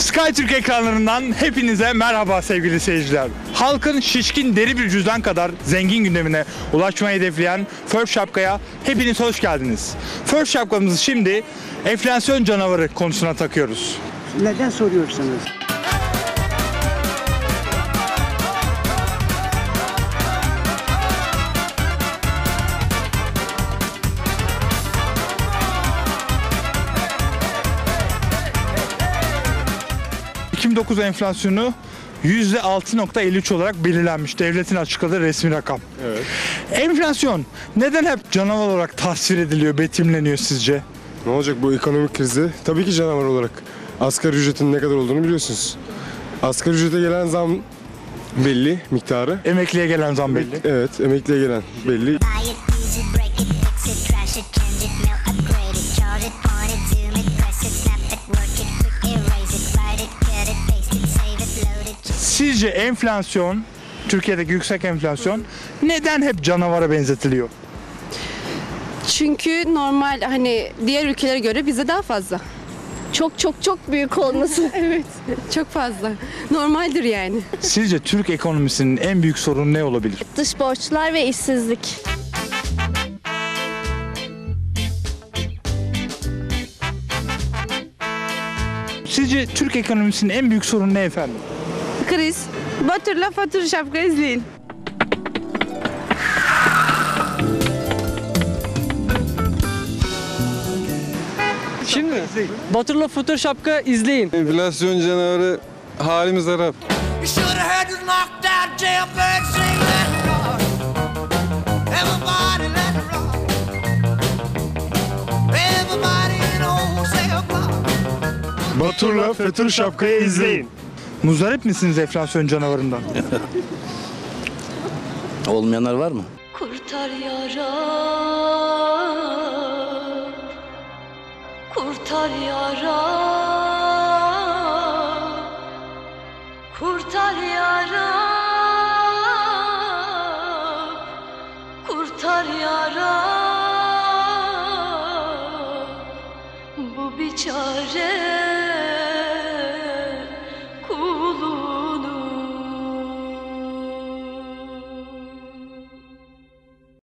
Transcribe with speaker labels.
Speaker 1: SkyTürk ekranlarından hepinize merhaba sevgili seyirciler. Halkın şişkin deri bir cüzdan kadar zengin gündemine ulaşmayı hedefleyen First Şapka'ya hepiniz hoş geldiniz. First Şapka'mızı şimdi enflasyon canavarı konusuna takıyoruz.
Speaker 2: Neden soruyorsunuz?
Speaker 1: 2009 enflasyonu %6.53 olarak belirlenmiş. Devletin açıkladığı resmi rakam.
Speaker 3: Evet.
Speaker 1: Enflasyon neden hep canavar olarak tasvir ediliyor, betimleniyor sizce?
Speaker 3: Ne olacak bu ekonomik krizi? Tabii ki canavar olarak. Asgari ücretin ne kadar olduğunu biliyorsunuz. Asgari ücrete gelen zam belli miktarı.
Speaker 1: Emekliye gelen zam belli.
Speaker 3: Evet, emekliye gelen belli.
Speaker 1: Sizce enflasyon, Türkiye'deki yüksek enflasyon neden hep canavara benzetiliyor?
Speaker 4: Çünkü normal hani diğer ülkelere göre bize daha fazla.
Speaker 5: Çok çok çok büyük olması.
Speaker 4: Evet. Çok fazla. Normaldir yani.
Speaker 1: Sizce Türk ekonomisinin en büyük sorunu ne olabilir?
Speaker 5: Dış borçlar ve işsizlik.
Speaker 1: Sizce Türk ekonomisinin en büyük sorunu ne efendim?
Speaker 4: Kriz. Batırla fatur şapka izleyin.
Speaker 6: Şimdi Batırla Futur Şapka izleyin.
Speaker 7: Enflasyon canavarı halimiz harap.
Speaker 3: Batur'la Fötür Şapka'yı izleyin.
Speaker 1: Muzdarip misiniz enflasyon canavarından?
Speaker 8: Olmayanlar var mı?
Speaker 5: Kurtar yara. Kurtar yara. Kurtar yara. Kurtar yara. Bu bir çare